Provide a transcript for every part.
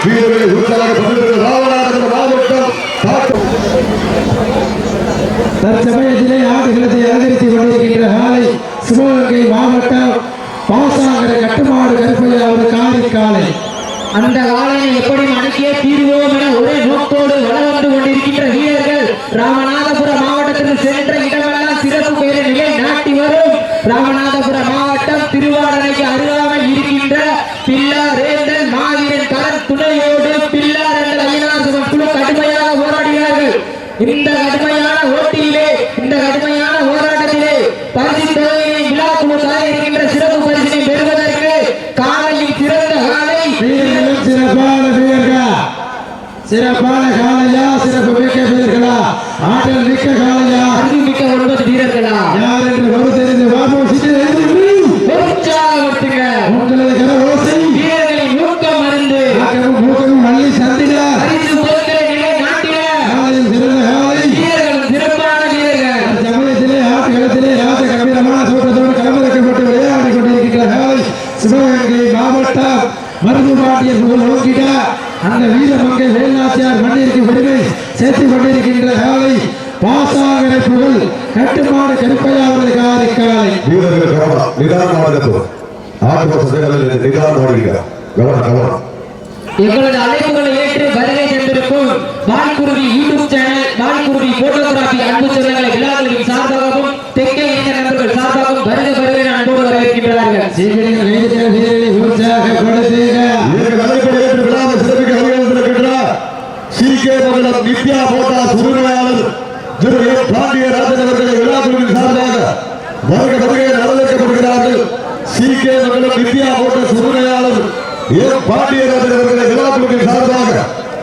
வீரர்களை உற்சாக பகிர்ந்து ராமநாதபுரம் மாவட்டம் தற்சமயத்திலே ஆடுகளத்தை அலங்கரித்து கொண்டிருக்கின்ற காலை சிவகங்கை மாவட்டம் பாசாங்கர கட்டுமாடு கருப்பையா ஒரு காரி காலை. அந்த காலனை எப்படி அடக்கியே தீர்வோம் என ஒரே நோக்கோடு வள வந்து கொண்டிருக்கின்ற வீரர்கள் ராமநாதபுரம் மாவட்டத்தில் சென்ற இடமெல்லாம் சிறப்பு பெயரை நிலை நாட்டி வரும். ராமநாத மாவட்டம் திருவாடனைக்கு அருகாமல் இருக்கின்ற பில்லாரேந்தன் மாவீரன் கரண் துணையோடு பில்லாரங்கள் ஐயனார் சுமன் குழு கடுமையாக போராடினார்கள் இந்த கடுமையான ஓட்டியிலே இந்த கடுமையான போராட்டத்திலே பரிசு தொகையினை விழா குழுக்காக இருக்கின்ற சிறப்பு பரிசினை பெறுவதற்கு காலையில் சிறந்த காலை வீரர்களும் சிறப்பான வீரர்களா சிறப்பான காலையா சிறப்பு மிக்க வீரர்களா ஆற்றல் மிக்க காலையா அறிவுமிக்க ஒன்பது வீரர்களா யார் என்று வரு தெரிந்து வாபோசிட்டு உற்சாகப்படுத்துங்க உங்களது கர ஓசை வீரர்களின் ஊக்கம் மருந்து ஆக்கமும் மூக்கமும் மல்லி சந்திட பரிசு பொருட்களை நிலை நாட்டிட காலையில் சிறந்த காலை வீரர்களும் சிறப்பான வீரர்கள் சமயத்திலே ஆட்டுகளத்திலே ராஜ கம்பீரமான தோட்டத்தோடு களமிறக்கப்பட்டு விளையாடி கொண்டிருக்கின்ற காலை சிவகங்கை மாவட்டம் மருது பாட்டியர் புகழ் நோக்கிட அந்த வீரமங்கை வேல்நாச்சியார் மண்ணிற்கு பெருமை சேர்த்துக் கொண்டிருக்கின்ற காலை பாசாகரை புகழ் கட்டுமாடு கருப்பையா அவரது காலை காலை வீரர்கள் கவனம் நிதானமாக இருக்கும் ஆட்டு ನಿಧಾನ நிதானம் ஓடுங்க கவனம் எங்களது அழைப்புகளை ஏற்று வருகை தந்திருக்கும் Vaankuruvi YouTube channel Vaankuruvi photography அன்பு சொந்தங்களை விழாக்களின் சார்பாகவும் தெற்கே இளைஞர் நண்பர்கள் சார்பாகவும் வருக வருகை என அன்போடு வரவேற்கின்றார்கள் சீக்கிரம் கைது வீரர்களை உற்சாகப்படுத்துக எங்கள் அழைப்பை ஏற்று விழாவை சிறப்பிக்க வருகின்றார் C K Mangalam Nithya motor உரிமையாளர் திரு ஏ பாண்டியராஜன் அவர்களை விழாக்குழுவின் சார்பாக வருக வருகை வரவேற்கப்படுகிறார்கள் C K Mangalam Nithya motor உரிமையாளர் ஏ பாண்டியராஜன் அவர்களை விழாக்குழுவின் சார்பாக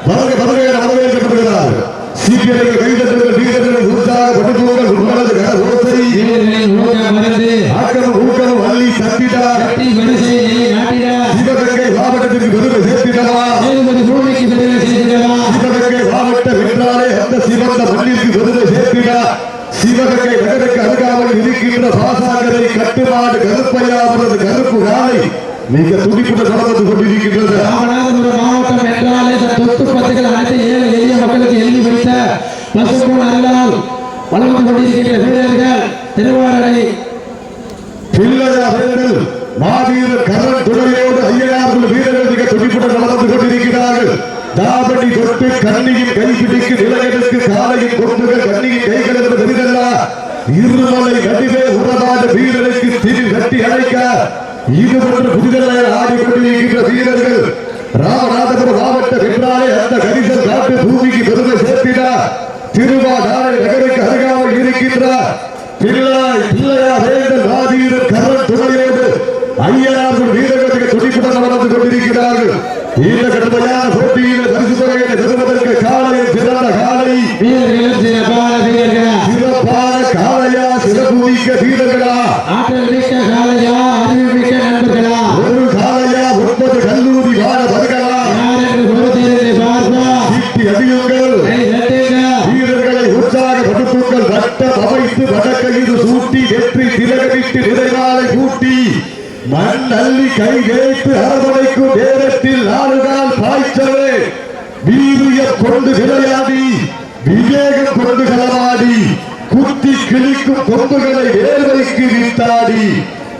வருக வருகை வரவேற்கப்படுகிறார்கள் சிபிஐ கைதட்டங்கள் வீரர்கள் உற்சாக படுத்துவங்கள் உங்களது கர ஓசை வீரர்களின் ஊக்கம் மறந்து ஆக்கம் ஊக்கம் வள்ளி தட்டிடார் கட்டி வரிசை நிலை நாட்டிட சிவகங்கை மாவட்டத்திற்கு பெருமை சேர்த்திடவா ஏழுபது பூமிக்கு பெருமை செய்திடவா சிவகங்கை மாவட்ட வென்றாலே அந்த சிவந்த மண்ணிற்கு விருது சேர்த்திட சிவகங்கை நகருக்கு அருகாமல் இருக்கின்ற பாசாங்கரை கட்டுமாடு கருப்பையா அவரது கருப்பு காலை மிக துடிப்புடன் நடந்து கொண்டிருக்கின்றது ராமநாதபுரம் மாவட்டம் என்றாலே தன் சொத்து பத்துகள் அனைத்து ஏழை எளிய மக்களுக்கு எழுதி வைத்த பசும்பொன் அருளால் வளர்ந்து கொண்டிருக்கின்ற வீரர்கள் திருவாரரை. பிள்ளையா வீரர்கள் மாவீரர் கரண் துணையோடு ஐயனார்கள் வீரர்கள் மிக துடிப்புடன் நடந்து கொண்டிருக்கிறார்கள். தாபடி தொட்டு கண்ணியின் கைப்பிடிக்கு நிலையெடுக்கு காலையின் கொம்புகள் கண்ணியின் கைகளுக்கு பெரிதல்ல. இருமலை நடுவே உறவாத வீரருக்கு திரு கட்டி அழைக்க இது போன்ற புதிதலை ஆடிக்கொண்டிருக்கின்ற வீரர்கள் ராமநாதபுரம் மாவட்ட வென்றாலே அந்த கரிசல் காட்டு பூமிக்கு பெருமை சேர்த்தினார். திருவாடாரை நகருக்கு அருகாமல் இருக்கின்றார். பிள்ளாய் பிள்ளையா வேந்தல் மாவீரர் கரண் துணையோடு ஐயனார்கள் வீரர்களுக்கு துடிப்புடன் நடந்து கொண்டிருக்கிறார்கள். இந்த கடுமையான போட்டியில் பரிசு தொகையை பெறுவதற்கு காலையில் சிறந்த காலை வீரர்களும் சிறப்பான வீரர்கள் சிறப்பான காலையா சிறப்பு மிக்க வீரர்களா ஆற்றல் மிக்க காலையா அறிவு மிக்க நண்பர்களா ஒரு காலையா ஒன்பது கல்லூரி வார வருகளா யார் என்று பொறுத்திருந்து பார்ப்பா சீட்டி அடியுங்கள் கை தட்டுங்க வீரர்களை உற்சாகப்படுத்துங்கள் வைத்து வடக்கையில் சூட்டி வெற்றி திலகமிட்டு நிறைவாலை கூட்டி மண்ணள்ளி கை கேட்டு அரவணைக்கும் நேரத்தில் நாடுகால் பாய்ச்சவே வீரியம் கொண்டு விளையாடி விவேகம் கொண்டு களமாடி குத்தி கிழிக்கும் கொம்புகளை வேர்வைக்கு வித்தாடி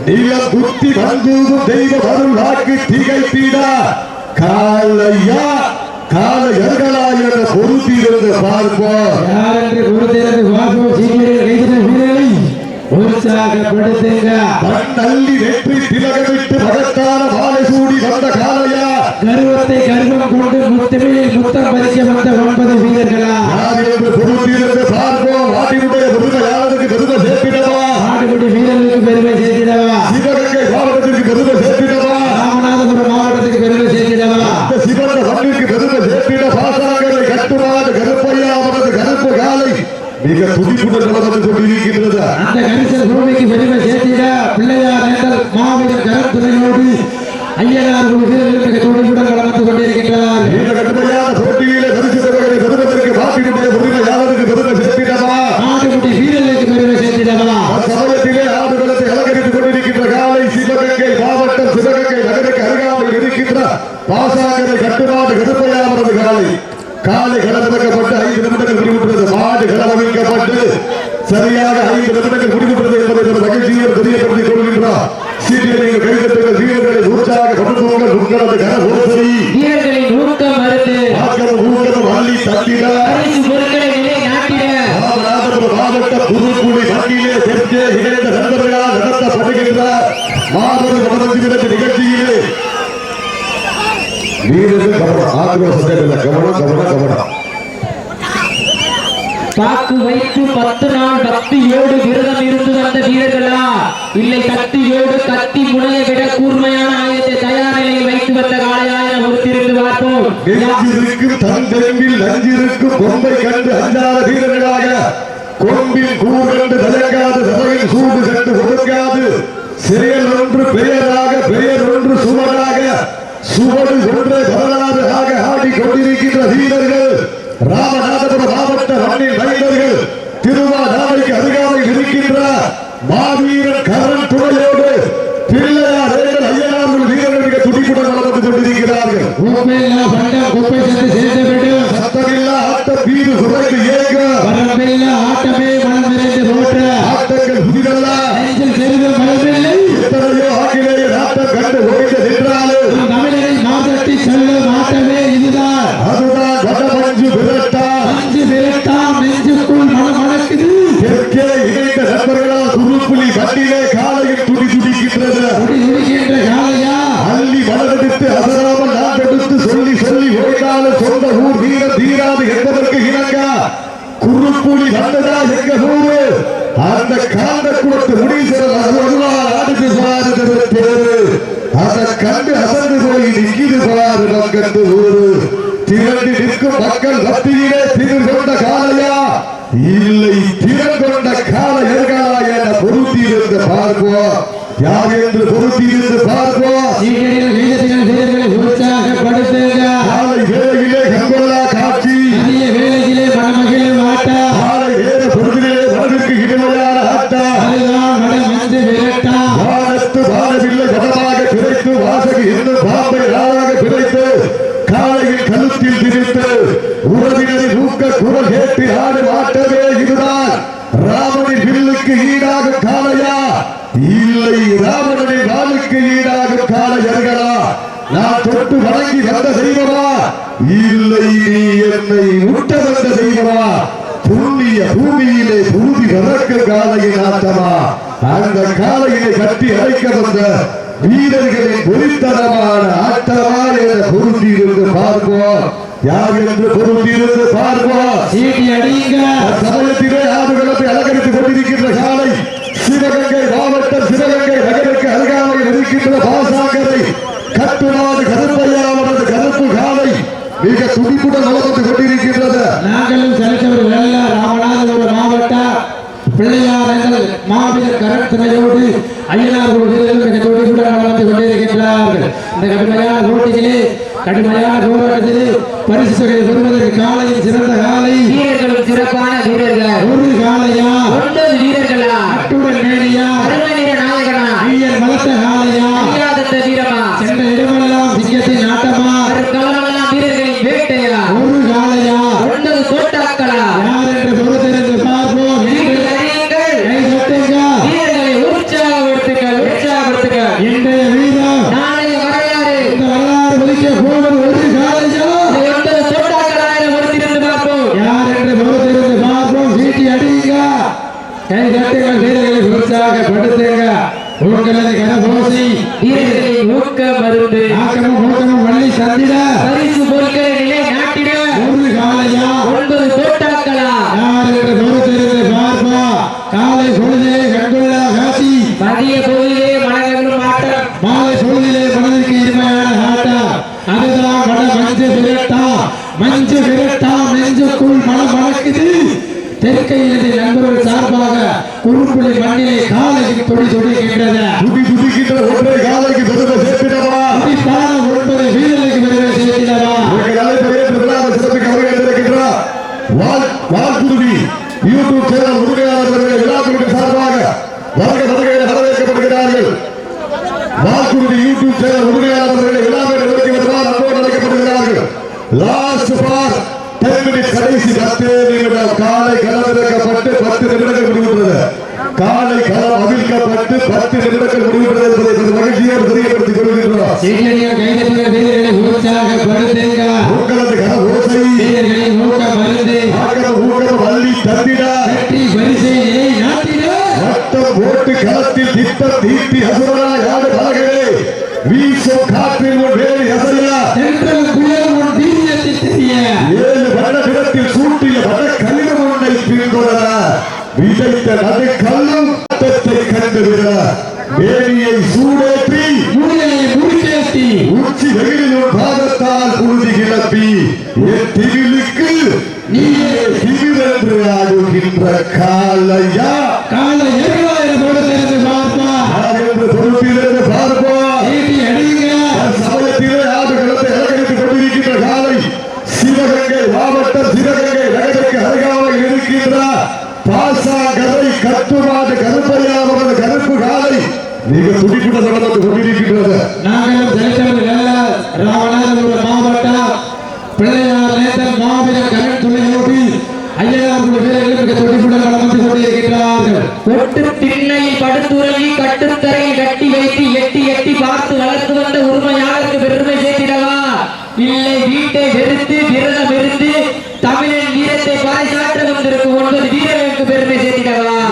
நிலம் குத்தி வந்தூதும் தெய்வ அருள் வாக்கு திகைத்தீடா காலையா காலையர்களா என பொருத்தியிருந்த பார்ப்போம். யார் என்று பொறுத்திருந்து உற்சாகப்படுத்துங்க மண்ணள்ளி வெற்றி திலகமிட்டு மகத்தான மாலை சூடி வந்த காலையா? கருவத்தை கருவம் கொண்டு முத்தமிழில் முத்தம் பறிக்க வந்த ஒன்பது வீரர்களா யார் என்று பொருத்தியிருந்த பார்ப்போம் வாட்டினுடைய பெருமை யாருக்கு பெருமை சேர்ப்பிடவா ஆடுபடி வீரர்களுக்கு பெருமை சேர்த்திடவா சிவகங்கை மாவட்டத்திற்கு பெருமை சேர்ப்பிடவா ராமநாதபுரம் மாவட்டத்துக்கு பெருமை சேர்த்திடவா அந்த சிவந்த மண்ணிற்கு பெருமை சேர்ப்பிட பாசாங்கரை கட்டுமாறு கருப்பையா அவரது கருப்பு காலை மிக துடிப்புடன் நடந்து கொண்டிருக்கின்றது அந்த கரிசல் பூமிக்கு பெருமை சேர்த்திட பிள்ளையார் நேந்தல் மாவீரர் கரத்துறையோடு ஐயனார் படுகின்ற மாபெரும் கவனத்திற்கு நிகழ்ச்சியிலே வீரர்கள் கவனம் ஆதரவு சட்டத்தில் கவனம் கவனம் கவனம். தாக்கு வைத்து பத்து நாள் கத்தியோடு விரதம் இருந்து வந்த வீரர்களா? இல்லை கத்தியோடு கத்தி முனையை விட கூர்மையான ஆயத்தை தயார் நிலையில் வைத்து வந்த காலையா ஒருத்திருந்து பார்ப்போம். தன் தெருவில் நஞ்சிருக்கு பொம்பை கண்டு அஞ்சாத வீரர்களாக கொம்பில் கூடுகண்டு தலையகாது சபையில் சூடு கண்டு ஒதுங்காது செயல் ஒன்று பெயராக பெயர் ஒன்று சுவராக சுவடு பூமிய பூமியிலே பூமி வளர்க்க காலையின் ஆட்டமா அந்த காலையிலே கட்டி அழைக்க வந்த வீரர்களின் ஒளித்தனமான ஆட்டமா என பொருந்தி இருந்து பார்ப்போம். யார் என்று பொருந்தி இருந்து பார்ப்போம் சமயத்திலே ஆடுகளத்தை அலங்கரித்துக் கொண்டிருக்கின்ற காலை சிவகங்கை மாவட்டம் சிவகங்கை நகருக்கு அருகாமையில் இருக்கின்ற பாசாங்கரை கட்டுமாறு கருப்பையா கருப்பு காலை மிக துடிப்புடன் நலப்பட்டு கொண்டிருக்கின்றது. நாங்களும் சலித்தவர் நல்ல ராமநாதபுரம் மாவட்ட பிள்ளையார் எங்கள் மாவீரர் கரத்தினையோடு ஐயனார் மிக துடிப்புடன் நலப்பட்டு கொண்டிருக்கின்றார்கள். இந்த கடுமையான போட்டியிலே கடுமையான போராட்டத்திலே பரிசுகளை பெறுவதற்கு காலையில் சிறந்த காலை. வீரர்களும் சிறப்பான வீரர்கள் ஒரு காலையா? ஒன்பது வீரர்களா அட்டுடன் மேலியா அருமை நாயகனா ஐயர் மலத்த காலை. கட்டுங்கள் வீரர்களை விருத்தாக கொடுத்தீங்க உங்களது கனபூசி ಅಷ್ಟ ದೀಪಿ ಹಸುರ ಯಾರ ಬಲಗಡೆ வீசோ காற்றில் உன் வேலை அசையா தென்றல் குயல் உன் வீரியத்தை தெரிய ஏழு வருடத்தில் சூட்டிய வட கலிதம் ஒன்றை பிரிந்துள்ளதா விதைத்த நடு கல்லும் கூட்டத்தை கண்டு விட வேலியை சூடேற்றி மூலையை முடிக்கேற்றி உச்சி வெயிலில் உன் பாதத்தால் புழுதி கிளப்பி. என் திகிலுக்கு நீயே திகிரென்று ஆடுகின்ற காலையா பாய் சாற்ற வந்திருக்கும் ஒன்பது வீரர்களுக்கு பெருமை சேர்த்திடலாம்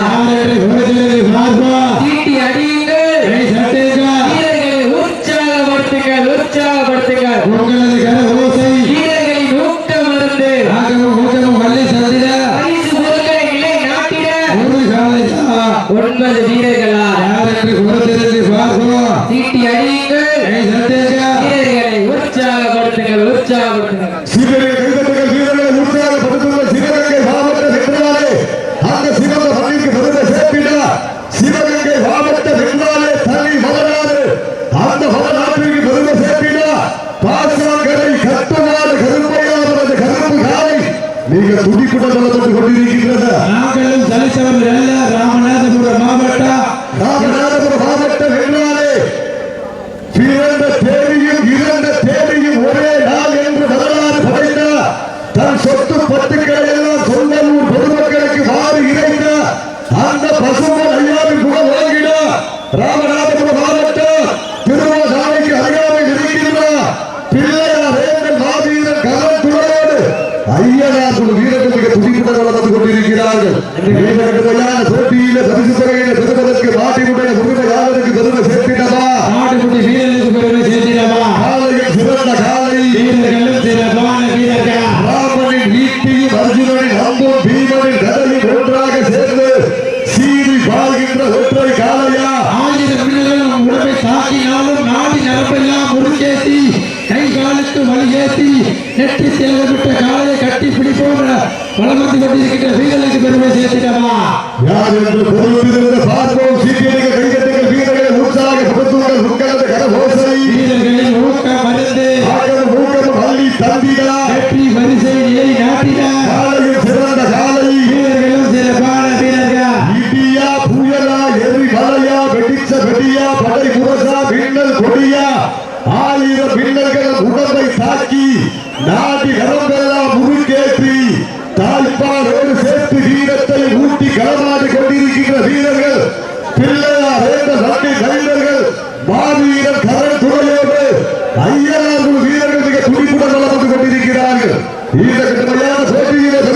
ஒரு வீரர்களுக்கு துடிப்புடன் வளர்ந்து கொண்டிருக்கிறார்கள். கொடுத்து கொண்டிருக்கின்ற பெண்களுக்கு பெருமை சேர்த்துட்டமா யார் என்று பொருள் Gracias,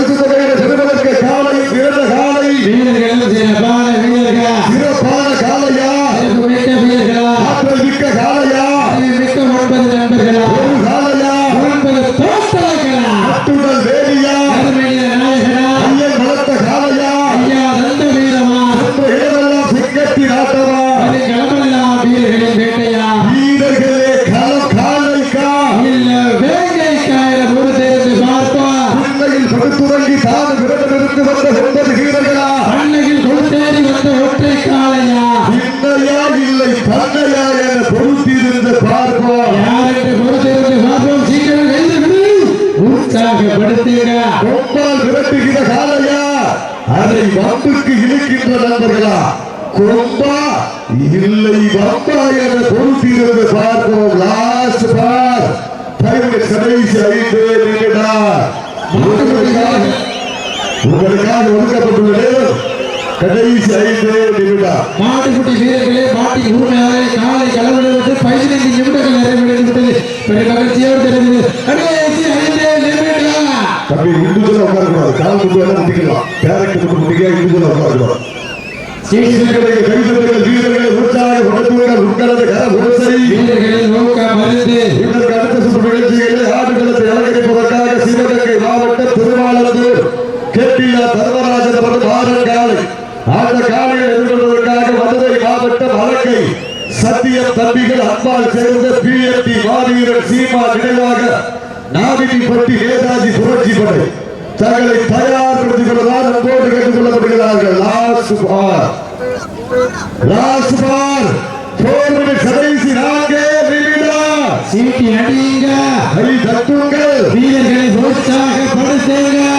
தந்தையார் என பொறுத்திருந்து பார்ப்போம் யார் என்று பொறுத்திருந்து பார்ப்போம் சீக்கிரம் எழுந்து உற்சாகப்படுத்துகிறா கொம்பால் விரட்டுகிற காலையா அதை வம்புக்கு இழுக்கின்ற நண்பர்களா கொம்பா இல்லை வம்பா என பொறுத்திருந்து பார்ப்போம் லாஸ்ட் பார் டைம் கடைசி ஐந்து நிமிடம் உங்களுக்காக ஒதுக்கப்பட்டுள்ள நேரம் கடைசி ஐந்து நிமிடம் மாட்டுக்குட்டி வீரர்களே மாட்டின் உரிமையாளரை காலை களவிடுவது பதினைந்து நிமிடங்கள் நிறைவடைந்துவிட்டது பெரும் மகிழ்ச்சியோடு தெரிந்தது. கடைசி ஐந்து நிமிடம் தம்பி இந்துக்கள் உட்காரக்கூடாது. கால் குண்டு வேலை முட்டிக்கலாம் கேரக்டர் குண்டு முட்டிக்க இந்துக்கள் உற்சாக உடம்புகள் உட்கலந்த கர உடசை வீரர்களை செய்யப்பட்ட வழக்கை சத்திய தம்பிகள் அன்பால் சேர்ந்த பிஎம்பி மாவீரர் சீமா நினைவாக நாவிதிப்பட்டி நேதாஜி புரட்சி படை தங்களை தயார்படுத்திக் கொள்வதால் அன்போடு கேட்டுக் கொள்ளப்படுகிறார்கள் ராசுபார் ராசுபார் போர்மணி கடைசி நான்கே நிமிடா. சீட்டி அடியுங்க கை தட்டுங்கள். வீரர்களை உற்சாகப்படுத்துங்கள்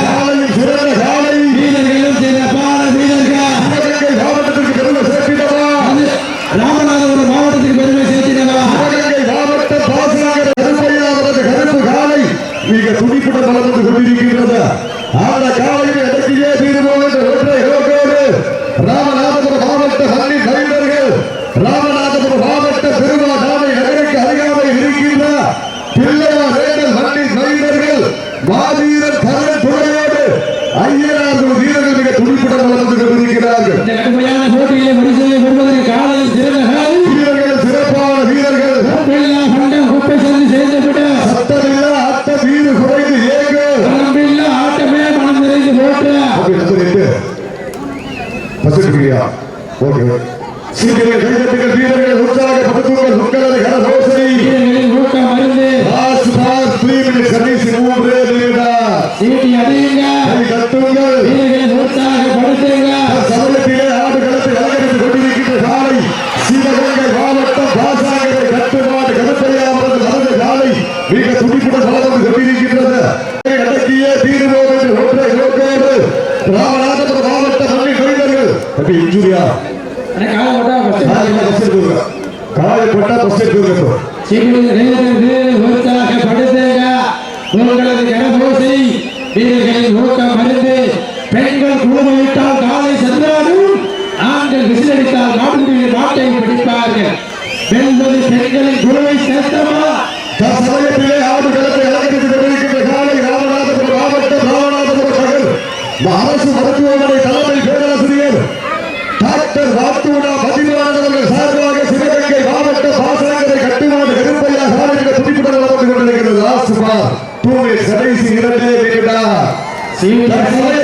Hadi. ಸ್ವಲ್ಪ ಇಂಜುರಿಯಾ ಕಾಲು ಕೊಟ್ಟ ಬಸ್ ಇರಬೇಕು பெண்கள் குழுமையிட்டால் அரசு மருத்துவமனை Sim. sim.